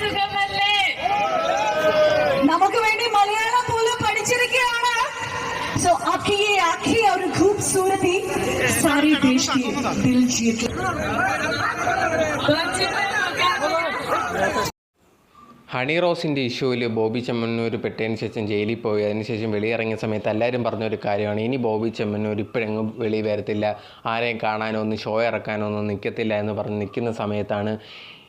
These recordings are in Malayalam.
സുഖമല്ലേ? നമുക്ക് വേണ്ടി മലയാളം പോലും പഠിച്ചിരിക്കുകയാണ്. സോ അക്കിയെ അക്കി ഒരു ഖൂബ്സൂരത്തി സാരി ദേശ് ഹണി റോസിന്റെ ഇഷ്യൂവിൽ ബോബി ചെമ്മന്നൂർ പെട്ടതിന് ശേഷം ജയിലിൽ പോയി. അതിനുശേഷം വെളിയിറങ്ങിയ സമയത്ത് എല്ലാവരും പറഞ്ഞൊരു കാര്യമാണ്. ഇനി ബോബി ചെമ്മന്നൂർ ഇപ്പോഴെങ്ങും വെളി വരത്തില്ല. ആരെയും കാണാനോ ഒന്ന് ഷോ ഇറക്കാനോ ഒന്നും നിൽക്കത്തില്ല എന്ന് പറഞ്ഞ് നിൽക്കുന്ന സമയത്താണ്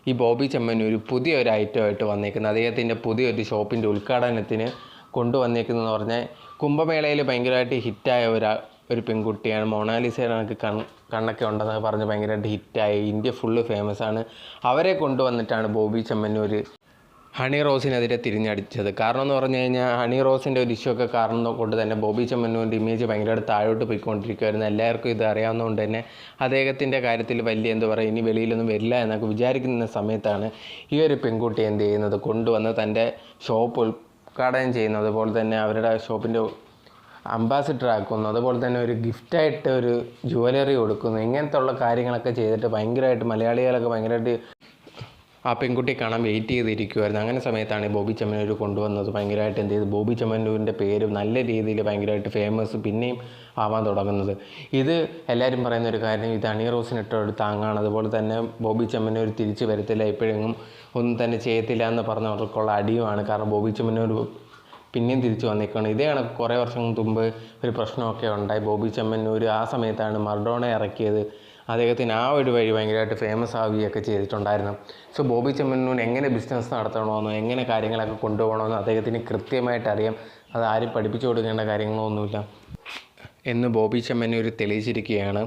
ഈ ബോബി ചെമ്മന്നൂർ പുതിയൊരു ഐറ്റമായിട്ട് വന്നേക്കുന്നത്. അദ്ദേഹത്തിന്റെ പുതിയൊരു ഷോപ്പിന്റെ ഉദ്ഘാടനത്തിന് കൊണ്ടുവന്നേക്കുന്നതെന്ന് പറഞ്ഞാൽ കുംഭമേളയിൽ ഭയങ്കരമായിട്ട് ഹിറ്റായ ഒരു ഒരു പെൺകുട്ടിയാണ്. മൊണാലിസയുടെ കണക്ക് കൺ കണ്ണൊക്കെ ഉണ്ടെന്നൊക്കെ പറഞ്ഞ് ഭയങ്കരമായിട്ട് ഹിറ്റായി. ഇന്ത്യ ഫുള്ള് ഫേമസ് ആണ്. അവരെ കൊണ്ടുവന്നിട്ടാണ് ബോബി ചെമ്മന്നൂർ ഹണി റോസിനെതിരെ തിരിഞ്ഞടിച്ചത്. കാരണം എന്ന് പറഞ്ഞു കഴിഞ്ഞാൽ ഹണി റോസിന്റെ ഒരു ഇഷ്യൂ ഒക്കെ കാരണം കൊണ്ട് തന്നെ ബോബി ചെമ്മന്നൂരിന്റെ ഇമേജ് ഭയങ്കരമായിട്ട് താഴോട്ട് പോയിക്കൊണ്ടിരിക്കുമായിരുന്നു എല്ലാവർക്കും ഇത് അറിയാവുന്നതുകൊണ്ട് തന്നെ അദ്ദേഹത്തിന്റെ കാര്യത്തിൽ വലിയ എന്താ പറയുക ഇനി വെളിയിലൊന്നും വരില്ല എന്നൊക്കെ വിചാരിക്കുന്ന സമയത്താണ് ഈ ഒരു പെൺകുട്ടി എന്ത് ചെയ്യുന്നത്? കൊണ്ടുവന്ന് തന്റെ ഷോപ്പ് ഉദ്ഘാടനം ചെയ്യുന്നു അതുപോലെ തന്നെ അവരുടെ ഷോപ്പിന്റെ അംബാസിഡർ ആക്കുന്നു. അതുപോലെ തന്നെ ഒരു ഗിഫ്റ്റായിട്ട് ഒരു ജുവലറി കൊടുക്കുന്നു. ഇങ്ങനത്തെ ഉള്ള കാര്യങ്ങളൊക്കെ ചെയ്തിട്ട് ഭയങ്കരമായിട്ട് മലയാളികളൊക്കെ ഭയങ്കരമായിട്ട് ആ പെൺകുട്ടിയെ കാണാൻ വെയിറ്റ് ചെയ്തിരിക്കുമായിരുന്നു അങ്ങനെ സമയത്താണ് ബോബി ചെമ്മന്നൂർ കൊണ്ടുവന്നത്. ഭയങ്കരമായിട്ട് എന്ത് ചെയ്തു? ബോബി ചെമ്മന്നൂരിന്റെ പേര് നല്ല രീതിയിൽ ഭയങ്കരമായിട്ട് ഫേമസ് പിന്നെയും ആവാൻ തുടങ്ങുന്നത്. ഇത് എല്ലാവരും പറയുന്ന ഒരു കാര്യം ഇത് അണി റോസിനിട്ടൊരു താങ്ങാണ് അതുപോലെ തന്നെ ബോബി ചെമ്മന്നൂർ തിരിച്ചു വരത്തില്ല എപ്പോഴെങ്കിലും ഒന്നും തന്നെ ചെയ്യത്തില്ല എന്ന് പറഞ്ഞവർക്കുള്ള അടിയുമാണ്. കാരണം ബോബി ചെമ്മന്നൂർ പിന്നെയും തിരിച്ചു വന്നേക്കാണ് ഇതേ കണക്ക് കുറേ വർഷം മുമ്പ് ഒരു പ്രശ്നമൊക്കെ ഉണ്ടായി. ബോബി ചെമ്മന്നൂർ ആ സമയത്താണ് മർഡോണ ഇറക്കിയത്. അദ്ദേഹത്തിന് ആ ഒരു വഴി ഭയങ്കരമായിട്ട് ഫേമസ് ആവുകയൊക്കെ ചെയ്തിട്ടുണ്ടായിരുന്നു. സോ ബോബി ചെമ്മനൂൻ എങ്ങനെ ബിസിനസ് നടത്തണമെന്നോ എങ്ങനെ കാര്യങ്ങളൊക്കെ കൊണ്ടുപോകണമെന്നോ അദ്ദേഹത്തിന് കൃത്യമായിട്ട് അറിയാം. അത് ആരും പഠിപ്പിച്ചു കൊടുക്കേണ്ട കാര്യങ്ങളൊന്നുമില്ല. എന്ന് ബോബി ചെമ്മനൂർ തെളിയിച്ചിരിക്കുകയാണ്.